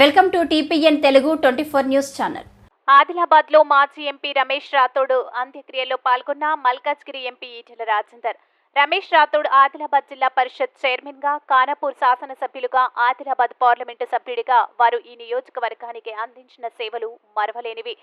Welcome to TPN Telugu twenty four news channel. ఆదిలాబాద్లో మాజీ MP Ramesh Rathod అంత్యక్రియలో పాల్గొన్న మల్కాజ్గిరి ఎంపీ ఈటెల రాజేందర్. రమేష్ రాథోడ్ ఆదిలాబాద్ జిల్లా పరిషత్ చైర్మన్గా కానాపూర్ శాసనసభ్యులుగా ఆదిలాబాద్ పార్లమెంటు సభ్యుడిగా వారు ఈ నియోజకవర్గానికి అందించిన సేవలు మరవలేనివి.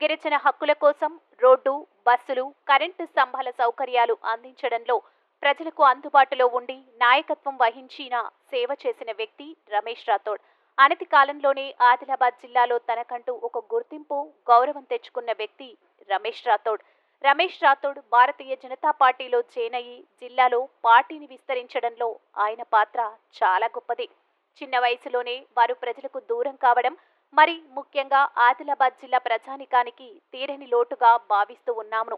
గిరిజన హక్కుల కోసం రోడ్డు బస్సులు కరెంటు స్తంభాల సౌకర్యాలు అందించడంలో ప్రజలకు అందుబాటులో ఉండి నాయకత్వం వహించిన సేవ చేసిన వ్యక్తి రమేష్ రాథోడ్. అనతి కాలంలోనే ఆదిలాబాద్ జిల్లాలో తనకంటూ ఒక గుర్తింపు గౌరవం తెచ్చుకున్న వ్యక్తి రమేష్ రాథోడ్. రమేష్ రాథోడ్ భారతీయ జనతా పార్టీలో చేనయ్యి జిల్లాలో పార్టీని విస్తరించడంలో ఆయన పాత్ర చాలా గొప్పది. చిన్న వయసులోనే వారు ప్రజలకు దూరం కావడం మరి ముఖ్యంగా ఆదిలాబాద్ జిల్లా ప్రజానికానికి తీరని లోటుగా భావిస్తూ ఉన్నాము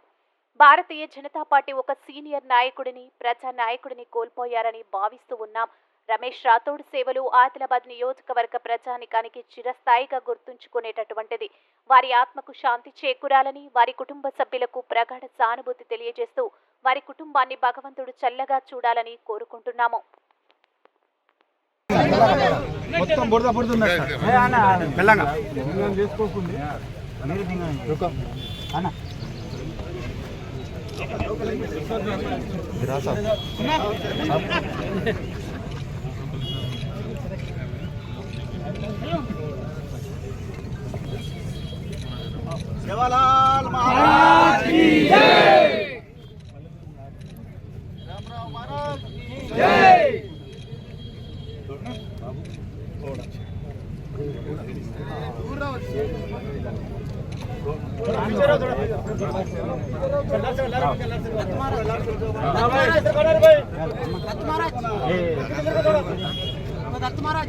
భారతీయ జనతా పార్టీ ఒక సీనియర్ నాయకుడిని ప్రజా నాయకుడిని కోల్పోయారని భావిస్తూ ఉన్నాం. రమేష్ రాథోడ్ సేవలు ఆదిలాబాద్ నియోజకవర్గ ప్రజానికానికి చిరస్థాయిగా గుర్తుంచుకునేటటువంటిది. వారి ఆత్మకు శాంతి చేకూరాలని వారి కుటుంబ సభ్యులకు ప్రగాఢ సానుభూతి తెలియజేస్తూ వారి కుటుంబాన్ని భగవంతుడు చల్లగా చూడాలని కోరుకుంటున్నాము. మొత్తం బురద బురద మెల్లగా सेवालाल महाराज की जय रामराव महाराज की जय दत्त महाराज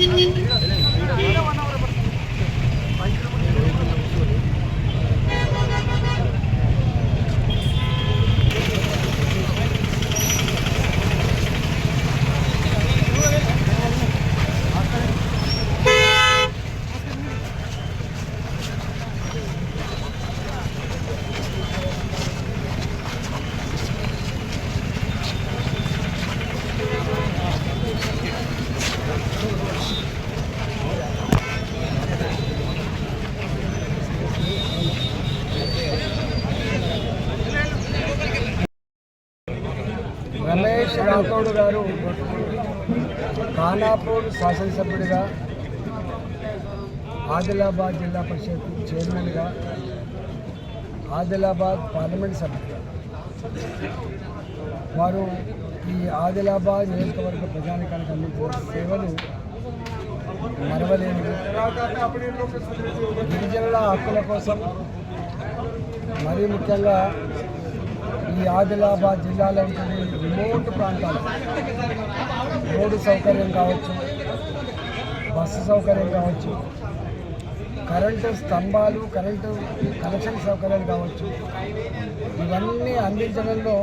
రమేష్ రాథోడ్ గారు ఖానాపూర్ శాసనసభ్యుడిగా ఆదిలాబాద్ జిల్లా పరిషత్ చైర్మన్గా ఆదిలాబాద్ పార్లమెంట్ సభ్యుడిగా. వారు ఈ ఆదిలాబాద్ నియోజకవర్గ ప్రజానికానికి అందించిన సేవలు మరవలేని గిరిజనుల హక్కుల కోసం మరీ ముఖ్యంగా ఈ ఆదిలాబాద్ జిల్లాలో ఉంటుంది రిమోట్ ప్రాంతాలు. రోడ్డు సౌకర్యం కావచ్చు బస్సు సౌకర్యం కావచ్చు కరెంటు స్తంభాలు కరెంటు కనెక్షన్ సౌకర్యాలు కావచ్చు. ఇవన్నీ అందించడంలో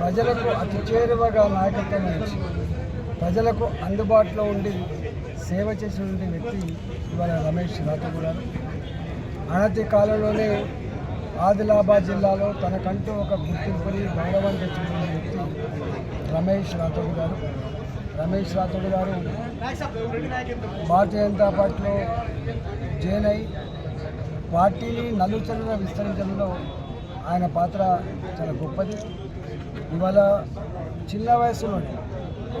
ప్రజలకు అతి చేరువగా నాయకత్వం వహించి ప్రజలకు అందుబాటులో ఉండి సేవ చేసినటువంటి వ్యక్తి ఇవాళ రమేష్ రాత కూడా అనతి కాలంలోనే ఆదిలాబాద్ జిల్లాలో తనకంటూ ఒక గుర్తింపుని గౌరవం తెచ్చుకున్న వ్యక్తి రమేష్ రాథోడ్ గారు. రమేష్ రాథోడ్ గారు భారతీయ జనతా పార్టీలో జాయిన్ అయి పార్టీని నలుచరుగా విస్తరించడంలో ఆయన పాత్ర చాలా గొప్పది. ఇవాళ చిన్న వయసులోనే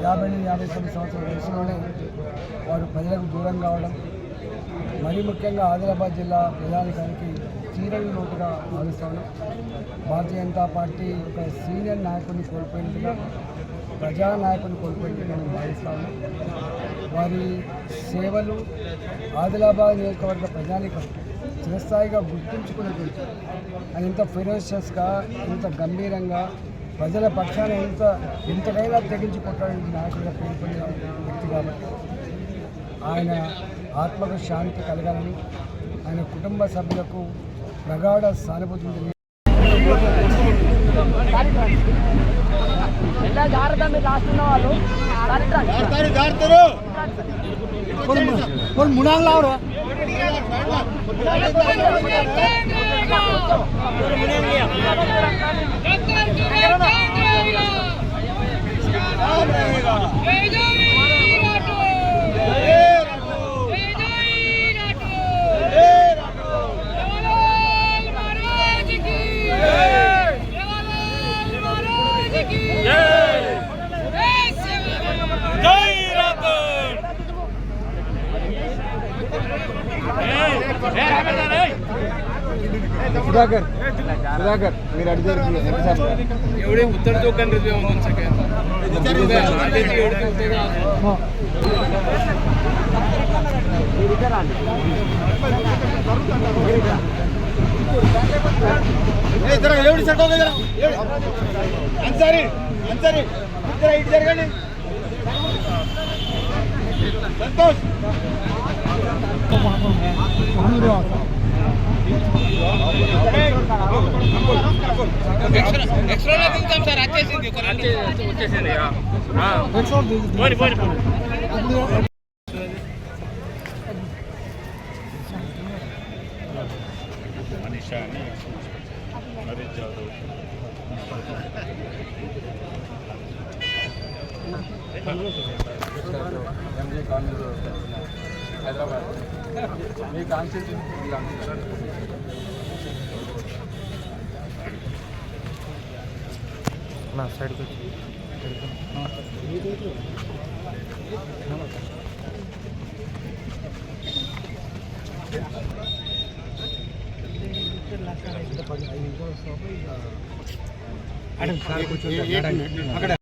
యాభై ఎనిమిది యాభై తొమ్మిది సంవత్సరాల వయసులోనే వారు ప్రజలకు దూరం కావడం మరీ ముఖ్యంగా ఆదిలాబాద్ జిల్లా ప్రజానికానికి సీరియల్ లోటుగా భావిస్తాను. భారతీయ జనతా పార్టీ ఒక సీనియర్ నాయకుడిని కోల్పోయినట్టుగా ప్రజా నాయకుడిని కోల్పోయినట్టుగా నేను భావిస్తాను. వారి సేవలు ఆదిలాబాద్ నియోజకవర్గ ప్రజానికం చిరస్థాయిగా గుర్తుంచుకునేటువంటి ఆయన ఎంత ఫెరోషియస్గా ఎంత గంభీరంగా ప్రజల పక్షాన ఎంత ఎంతకైనా తెగించి కొట్టాలని నాయకుడిగా పేరు పొందిన వ్యక్తి కాబట్టి ఆయన ఆత్మకు శాంతి కలగాలని ఆయన కుటుంబ సభ్యులకు ప్రగాఢ సానుభూతి తెలియ సుధాకర్ सुधाकर. सुधाकर विराट एवढे उत्तर चौकांनी म्हणून जरा एवढी सटव जरा. जरा संतोष. ఎక్స్ట్రా తింటాం సార్ వచ్చేసింది వచ్చేసింది పోని పోని పోని మనీషా అని నరేష్ జాదవ్ ఎంజే కాలనీలో హైదరాబాద్ మీ కాన్స్టిట్యూన్సీ నా సైడ్కి వచ్చి అక్కడ